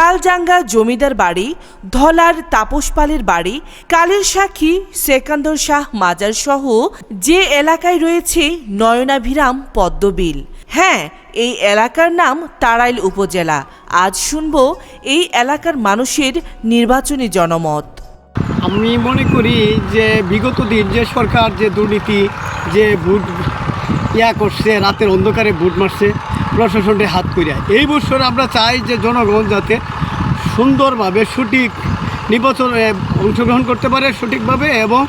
তালজাঙ্গা জমিদার বাড়ি, ধলার তাপস পালের বাড়ি, কালের সাক্ষী সেকান্দর শাহ মাজার সহ যে এলাকায় রয়েছে নয়নাভিরাম পদ্মবিল। হ্যাঁ এই এলাকার নাম তাড়াইল উপজেলা। আজ শুনব এই এলাকার মানুষের নির্বাচনী জনমত। আমি মনে করি যে বিগত দিন যে সরকার যে দুর্নীতি, যে ভোট ইয়া করছে, রাতের অন্ধকারে বুট মারছে প্রশাসনের হাত করিয়া এই বছর আমরা চাই যে জনগণ যাতে সুন্দরভাবে সঠিক নির্বাচনে অংশগ্রহণ করতে পারে সঠিকভাবে এবং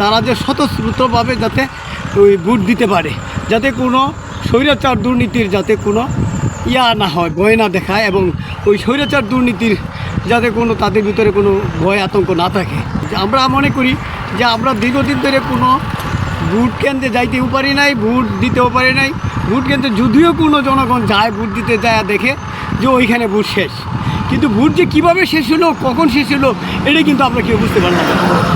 তারা যে স্বতঃস্ফূর্তভাবে যাতে ওই বুট দিতে পারে, যাতে কোনো স্বৈরাচার দুর্নীতির যাতে কোনো ইয়া না হয়, ভয় না দেখায় এবং ওই স্বৈরাচার দুর্নীতির যাতে কোনো তাদের ভিতরে কোনো ভয়, আতঙ্ক না থাকে। আমরা মনে করি যে আমরা দীর্ঘদিন ধরে কোনো ভোট কেন্দ্রে যাইতেও পারি নাই, ভোট দিতেও পারি নাই। ভোট কেন্দ্রে যদিও কোনো জনগণ যায়, ভোট দিতে যায়, দেখে যে ওইখানে ভোট শেষ। কিন্তু ভোট যে কীভাবে শেষ হলো, কখন শেষ হলো, এটা কিন্তু আমরা কেউ বুঝতে পারলাম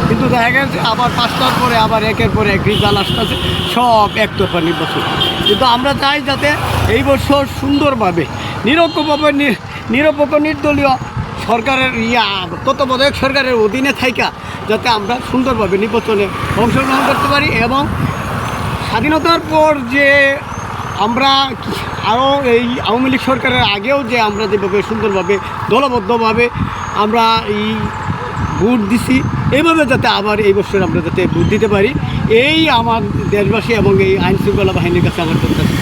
কিন্তু দেখা গেছে, আবার পাঁচটার পরে, আবার একের পরে এক রেজাল্ট আসতেছে, সব একতরফা নির্বাচন। কিন্তু আমরা চাই যাতে এই বছর সুন্দরভাবে নিরপেক্ষভাবে নি- নিরপেক্ষ, নির্দলীয় সরকারের ইয়া, তত্ত্বাবধায়ক সরকারের অধীনে থাইকা যাতে আমরা সুন্দরভাবে নির্বাচনে অংশগ্রহণ করতে পারি এবং স্বাধীনতার পর যে আমরা আরও এই আওয়ামী লীগ সরকারের আগেও যে আমরা যেভাবে সুন্দরভাবে, দলবদ্ধভাবে আমরা এই ভোট দিছি এইভাবে যাতে আবার এই বছর আমরা যাতে ভোট দিতে পারি, এই আমার দেশবাসী এবং এই আইন শৃঙ্খলা বাহিনীর কাছে আমার প্রত্যাশা।